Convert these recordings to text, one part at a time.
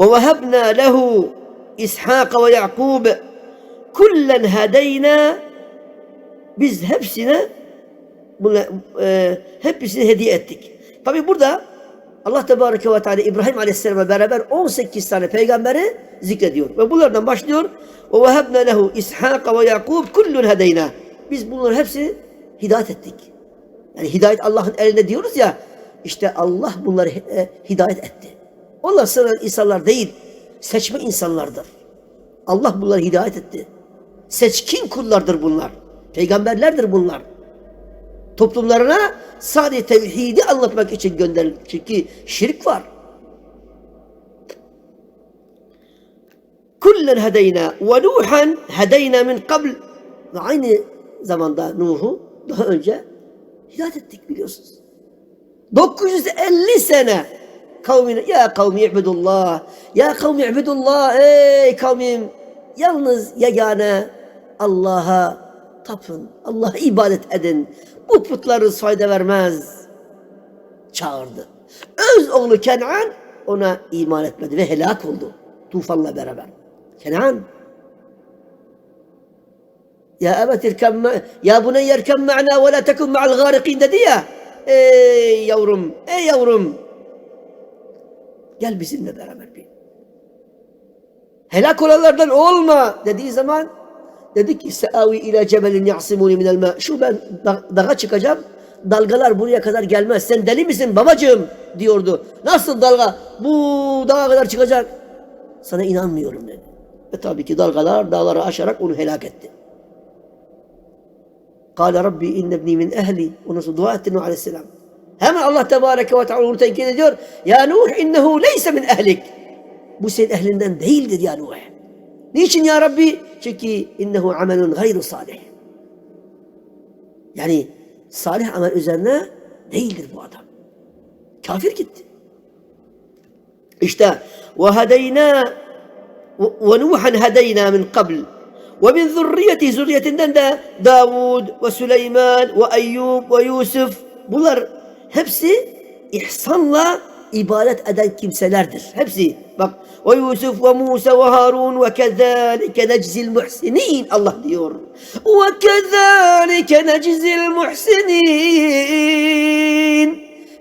وَوَهَبْنَا لَهُ إِسْحَاقَ وَيَعْقُوبَ كُلًّا هَدَيْنَا Biz hepsine bunla, e, hepsini hediye ettik. Tabi burada Allah Tebareke ve Teala İbrahim Aleyhisselam'a beraber 18 tane peygamberi zikrediyor. Ve bunlardan başlıyor. وَوَهَبْنَا لَهُ إِسْحَاقَ وَيَعْقُوبَ كُلٌّ هَدَيْنَا Biz bunların hepsini hidayet ettik. Yani hidayet Allah'ın elinde diyoruz ya. işte Allah bunları e, hidayet etti. Onlar sıradan insanlar değil. Seçme insanlardır. Allah bunları hidayet etti. Seçkin kullardır bunlar. Peygamberlerdir bunlar. Toplumlarına sadece tevhidi anlatmak için gönderildi. Çünkü şirk var. Kullen hedeyna ve Nuhan hedeyna min kabl ve aynı zamanda Nuh'u daha önce hidayet ettik biliyorsunuz. 950 sene kavmine ya kavmi ibudullah. Ya kavmi ibudullah ey kavmim. Yalnız yegane Allah'a tapın Allah'a ibadet edin. Bu putlarınız fayda vermez. Çağırdı. Öz oğlu Kenan ona iman etmedi ve helak oldu. Tufanla beraber. Kenan. Ya evet irkem ya buney yerkem ma'na ve la tekun ma'al garikin dedi ya. Ey yavrum ey yavrum gel bizimle beraber bin helak olanlardan olma dediği zaman dedi ki seavi ila cebelin ya'simuni minel ma. Şu ben da- dağa çıkacağım. Dalgalar buraya kadar gelmez. Sen deli misin babacığım? diyordu. Nasıl dalga? Bu dağa kadar çıkacak. Sana inanmıyorum dedi. Ve tabii ki dalgalar dağları aşarak onu helak etti. Kale Rabbi inne ibni min ehli. Sonra dua etti Nuh Aleyhisselam. هم الله تبارك وتعالى ورتين كده يا نوح إنه ليس من أهلك. موسى أهل النان دهيل يا نوح. ليش يا ربي؟ شكي إنه عمل غير صالح. يعني صالح عمل إزالنا دهيل بو كافر كت إشتا وهدينا ونوحا هدينا من قبل. ومن ذريته ذرية النان داود وسليمان وأيوب ويوسف. بلر hepsi ihsanla ibadet eden kimselerdir. Hepsi bak ve Yusuf ve Musa ve Harun ve kezalike neczil muhsinin Allah diyor. Ve kezalike neczil muhsinin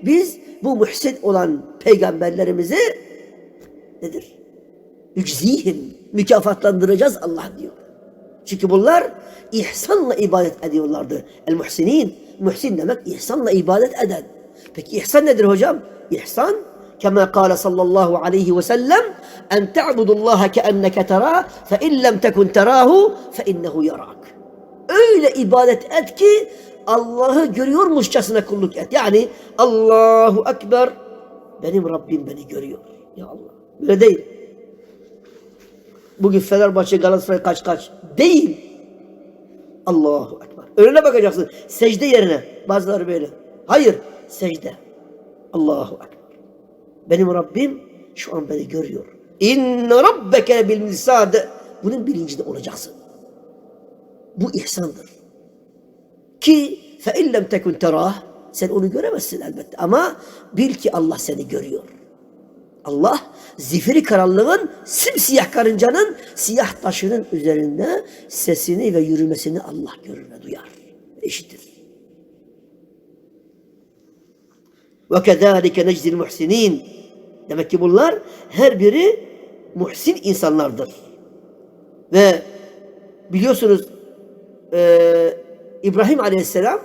biz bu muhsin olan peygamberlerimizi nedir? Yüczihim mükafatlandıracağız Allah diyor. Çünkü bunlar ihsanla ibadet ediyorlardı. El muhsinin, muhsin demek ihsanla ibadet eden. Peki ihsan nedir hocam? İhsan kema kâle sallallahu aleyhi ve sellem en te'budullaha keenneke terâ fe in lem tekun terâhu fe innehu yarak. Öyle ibadet et ki Allah'ı görüyormuşçasına kulluk et. Yani Allahu Ekber benim Rabbim beni görüyor. Ya Allah. Böyle değil. Bugün Fenerbahçe Galatasaray kaç kaç değil. Allahu Ekber. Önüne bakacaksın. Secde yerine. Bazıları böyle. Hayır. Secde. Allahu Ekber. Benim Rabbim şu an beni görüyor. İnne rabbeke bil misad. Bunun bilincinde olacaksın. Bu ihsandır. Ki fe illem tekun terah. Sen onu göremezsin elbette. Ama bil ki Allah seni görüyor. Allah zifiri karanlığın simsiyah karıncanın siyah taşının üzerinde sesini ve yürümesini Allah görür ve duyar. Eşitir. Ve kezalike neczil muhsinin. Demek ki bunlar her biri muhsin insanlardır. Ve biliyorsunuz eee İbrahim Aleyhisselam